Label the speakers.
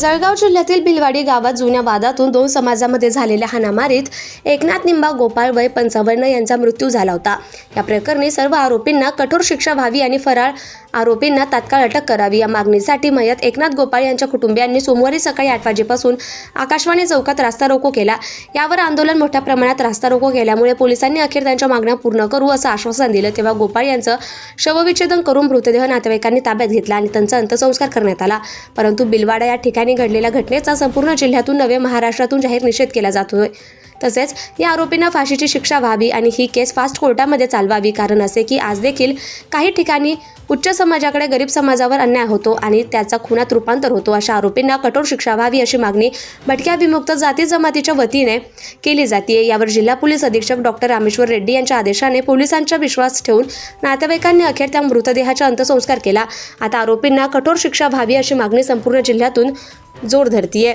Speaker 1: जळगाव जिल्ह्यातील भिलवाडी गावात जुन्या वादातून दोन समाजामध्ये झालेल्या हाणामारीत एकनाथ निंबा गोपाळ वय पंचावन्न यांचा मृत्यू झाला होता. या प्रकरणी सर्व आरोपींना कठोर शिक्षा व्हावी आणि फराळ आरोपींना तात्काळ अटक करावी. या मागणीसाठी मयत एकनाथ गोपाळ यांच्या कुटुंबियांनी सोमवारी सकाळी आठ वाजेपासून आकाशवाणी चौकात रास्ता रोको केला. यावर आंदोलन मोठ्या प्रमाणात रास्ता रोको केल्यामुळे पोलिसांनी अखेर त्यांच्या मागण्या पूर्ण करू असं आश्वासन दिलं. तेव्हा गोपाळ यांचं शवविच्छेदन करून मृतदेह नातेवाईकांनी ताब्यात घेतला आणि त्यांचा अंत्यसंस्कार करण्यात आला. परंतु बिलवाडा या ठिकाणी घडलेल्या घटनेचा संपूर्ण जिल्ह्यातून नवे महाराष्ट्रातून जाहीर निषेध केला जातोय. तसेच या आरोपींना फाशीची शिक्षा व्हावी आणि ही केस फास्ट कोर्टामध्ये चालवावी कारण असे की आज देखील काही ठिकाणी उच्च समाजाकडे गरीब समाजावर अन्याय होतो आणि त्याचा खुनात रूपांतर होतो. अशा आरोपींना कठोर शिक्षा व्हावी अशी मागणी भटक्या विमुक्त जाती जमातीच्या वतीने केली जाते यावर जिल्हा पोलीस अधीक्षक डॉक्टर रामेश्वर रेड्डी यांच्या आदेशाने पोलिसांचा विश्वास ठेवून नातेवाईकांनी अखेर त्या मृतदेहाचा अंत्यसंस्कार केला. आता आरोपींना कठोर शिक्षा व्हावी अशी मागणी संपूर्ण जिल्ह्यातून जोर धरतीये.